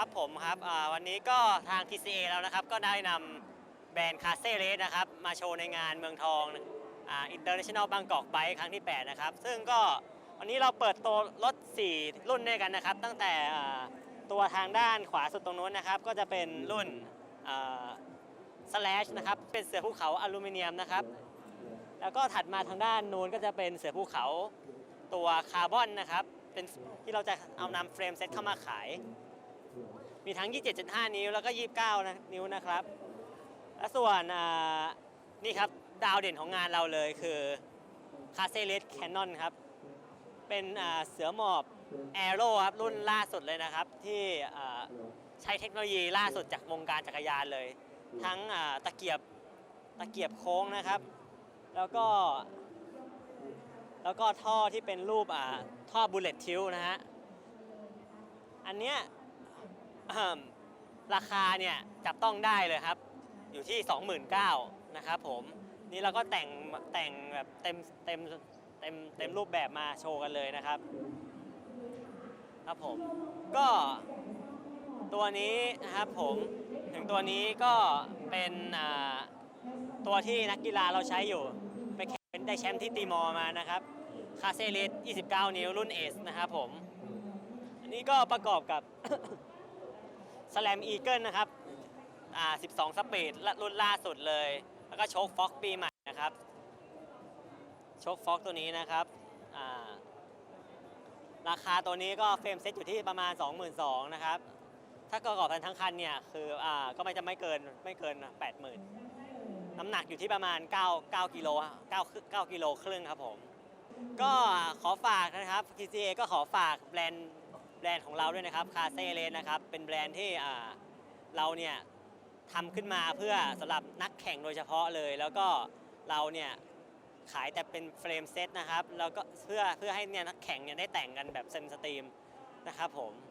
ครับผมครับวันนี้ก็ทาง TCA แล้วนะครับ ก็ได้นำแบรนด์คาเซ่เรสนะครับ มาโชว์ในงานเมืองทองอ่า International Bangkok Bike ครั้งที่ 8 นะครับ ซึ่งก็วันนี้เราเปิดตัวรถ 4 รุ่นด้วยกันนะครับ ตั้งแต่ตัวทางด้านขวาสุดตรงนู้นนะครับ ก็จะเป็นรุ่นสแลชนะครับ เป็นเสือภูเขาอลูมิเนียมนะครับ แล้วก็ถัดมาทางด้านนู้นก็จะเป็นเสือภูเขาตัวคาร์บอนนะครับ เป็นที่เราจะเอานำเฟรมเซ็ตเข้ามาขาย มีทั้ง 27.5 นิ้วแล้วก็ 29นะนิ้วนะครับ และส่วนนี่ครับดาวเด่นของงานเราเลยคือคาเซเลสแคนนอนครับ เป็นเสือหมอบแอโร่ครับ รุ่นล่าสุดเลยนะครับ ที่ใช้เทคโนโลยีล่าสุดจากวงการจักรยานเลย ทั้งตะเกียบตะเกียบโค้งนะครับ แล้วก็ แล้วก็ท่อที่เป็นรูปท่อบุลเลตทิวนะฮะ อันเนี้ย อืมราคาเนี่ยจับต้องได้เลยครับ อยู่ที่ 29,000นะครับผมนี่เราก็แต่งแต่งแบบเต็มเต็มเต็มเต็มรูปแบบมาโชว์กันเลยนะครับ ครับผมก็ตัวนี้นะครับผมถึงตัวนี้ก็เป็นตัวที่นักกีฬาเราใช้อยู่ไปแข่งได้แชมป์ที่ตีมอมานะครับคาเซเลส29 นิ้วรุ่นเอสนะครับผม อันนี้ก็ประกอบกับ สแลมอีเกิลนะครับอ่า12 สปีดรุ่นล่าสุดเลย แล้วก็โชคฟ็อกปีใหม่นะครับ โชคฟ็อกตัวนี้นะครับอ่าราคาตัวนี้ก็เฟรมเซ็ตอยู่ที่ประมาณ 22,000นะครับ ถ้าประกอบกันทั้งคันเนี่ยคืออ่าก็ไม่จะไม่เกินไม่เกิน 80,000 น้ำหนักอยู่ที่ประมาณ 9 9กิโล9 9กิโลครึ่งครับผม ก็ขอฝากนะครับ TCA ก็ขอฝากแบรนด์ แบรนด์ของเราด้วยนะครับคาเซ่เลนนะครับเป็นแบรนด์ที่เราเนี่ยทำขึ้นมาเพื่อสำหรับนักแข่งโดยเฉพาะเลย แล้วก็เราเนี่ยขายแต่เป็นเฟรมเซตนะครับแล้วก็เพื่อเพื่อให้เนี่ยนักแข่งเนี่ยได้แต่งกันแบบเซนสตรีมนะครับผม